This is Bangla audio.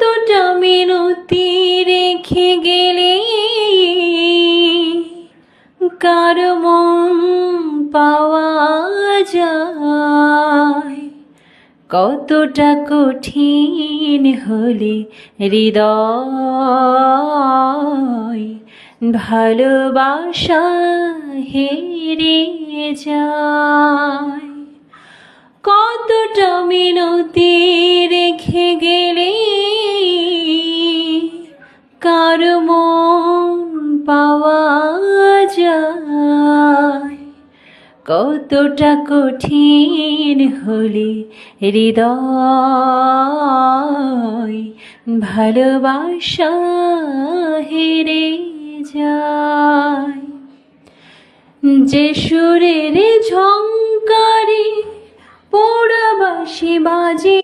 কতটা মিনতি রেখে গেলে? কার মন পাওয়া যায়। কতটা কঠিন হলে হৃদয় ভালোবাসা হেরে যায়। কতটা মিনতি রেখে গেলে পাওয়া যায়। কতটা কঠিন হলে হৃদয় ভালোবাসা হেরে যায়। যে সুরের ঝঙ্কারে পোড়াবাসি বাজে